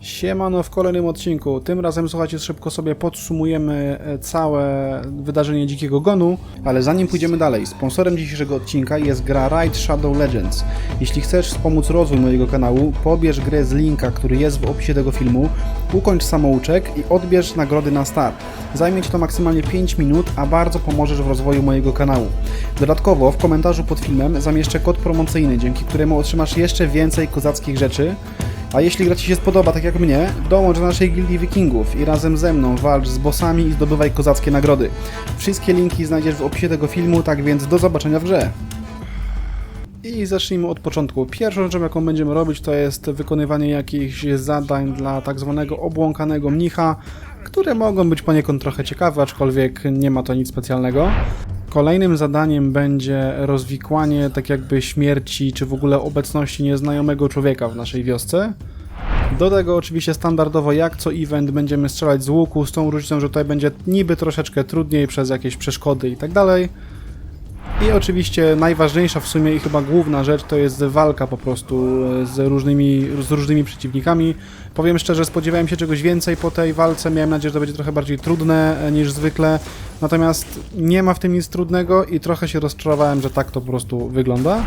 Siemano w kolejnym odcinku. Tym razem słuchajcie, szybko sobie podsumujemy e, całe wydarzenie Dzikiego Gonu, ale zanim pójdziemy dalej, sponsorem dzisiejszego odcinka jest gra Raid Shadow Legends. Jeśli chcesz wspomóc rozwój mojego kanału, pobierz grę z linka, który jest w opisie tego filmu, ukończ samouczek i odbierz nagrody na start. Zajmie Ci to maksymalnie 5 minut, a bardzo pomożesz w rozwoju mojego kanału. Dodatkowo w komentarzu pod filmem zamieszczę kod promocyjny, dzięki któremu otrzymasz jeszcze więcej kozackich rzeczy, a jeśli gra Ci się spodoba, tak jak mnie, dołącz do naszej gildii wikingów i razem ze mną walcz z bossami i zdobywaj kozackie nagrody. Wszystkie linki znajdziesz w opisie tego filmu, tak więc do zobaczenia w grze. I zacznijmy od początku. Pierwszą rzeczą, jaką będziemy robić, to jest wykonywanie jakichś zadań dla tak zwanego obłąkanego mnicha, które mogą być poniekąd trochę ciekawe, aczkolwiek nie ma to nic specjalnego. Kolejnym zadaniem będzie rozwikłanie tak jakby śmierci, czy w ogóle obecności nieznajomego człowieka w naszej wiosce. Do tego oczywiście standardowo jak co event będziemy strzelać z łuku, z tą różnicą, że tutaj będzie niby troszeczkę trudniej przez jakieś przeszkody i tak dalej. I oczywiście najważniejsza w sumie i chyba główna rzecz to jest walka po prostu e, z różnymi, z różnymi przeciwnikami. Powiem szczerze, spodziewałem się czegoś więcej po tej walce, miałem nadzieję, że to będzie trochę bardziej trudne e, niż zwykle, natomiast nie ma w tym nic trudnego i trochę się rozczarowałem, że tak to po prostu wygląda.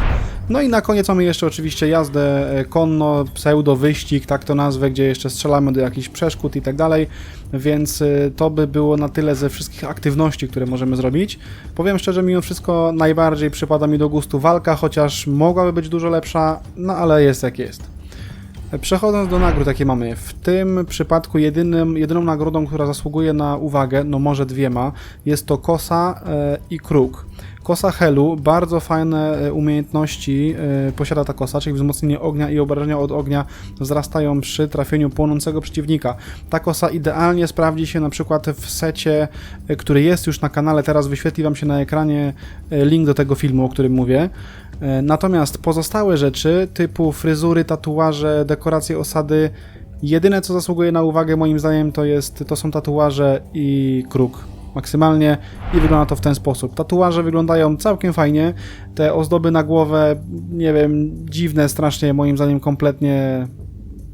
No i na koniec mamy jeszcze oczywiście jazdę e, konno, pseudo wyścig, tak to nazwę, gdzie jeszcze strzelamy do jakichś przeszkód i tak dalej, więc e, to by było na tyle ze wszystkich aktywności, które możemy zrobić. Powiem szczerze, mimo wszystko najbardziej przypada mi do gustu walka, chociaż mogłaby być dużo lepsza, no ale jest jak jest. Przechodząc do nagród, jakie mamy, w tym przypadku jedynym, jedyną nagrodą, która zasługuje na uwagę, no może dwiema, jest to kosa e, i kruk. Kosa Helu, bardzo fajne e, umiejętności e, posiada ta kosa, czyli wzmocnienie ognia i obrażenia od ognia wzrastają przy trafieniu płonącego przeciwnika. Ta kosa idealnie sprawdzi się na przykład w secie, e, który jest już na kanale, teraz wyświetli Wam się na ekranie link do tego filmu, o którym mówię. Natomiast pozostałe rzeczy, typu fryzury, tatuaże, dekoracje osady, jedyne co zasługuje na uwagę moim zdaniem to, jest, to są tatuaże i kruk. Maksymalnie i wygląda to w ten sposób. Tatuaże wyglądają całkiem fajnie, te ozdoby na głowę, nie wiem, dziwne strasznie, moim zdaniem kompletnie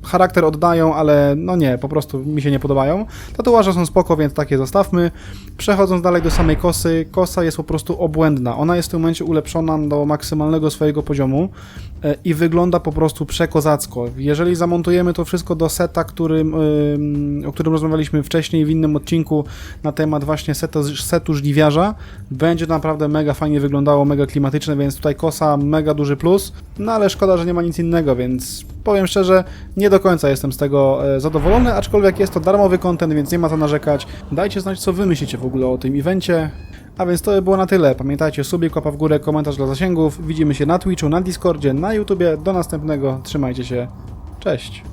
charakter oddają, ale no nie, po prostu mi się nie podobają. Tatuaże są spoko, więc takie zostawmy. Przechodząc dalej do samej kosy, kosa jest po prostu obłędna. Ona jest w tym momencie ulepszona do maksymalnego swojego poziomu e, i wygląda po prostu przekozacko. Jeżeli zamontujemy to wszystko do seta, którym, ym, o którym rozmawialiśmy wcześniej w innym odcinku na temat właśnie setu, setu żniwiarza, będzie naprawdę mega fajnie wyglądało, mega klimatyczne, więc tutaj kosa mega duży plus, no ale szkoda, że nie ma nic innego, więc powiem szczerze, nie do końca jestem z tego e, zadowolony, aczkolwiek jest to darmowy content, więc nie ma co narzekać. Dajcie znać, co wy myślicie w ogóle o tym evencie. A więc to by było na tyle. Pamiętajcie, subie, kopa w górę, komentarz dla zasięgów. Widzimy się na Twitchu, na Discordzie, na YouTubie. Do następnego. Trzymajcie się. Cześć.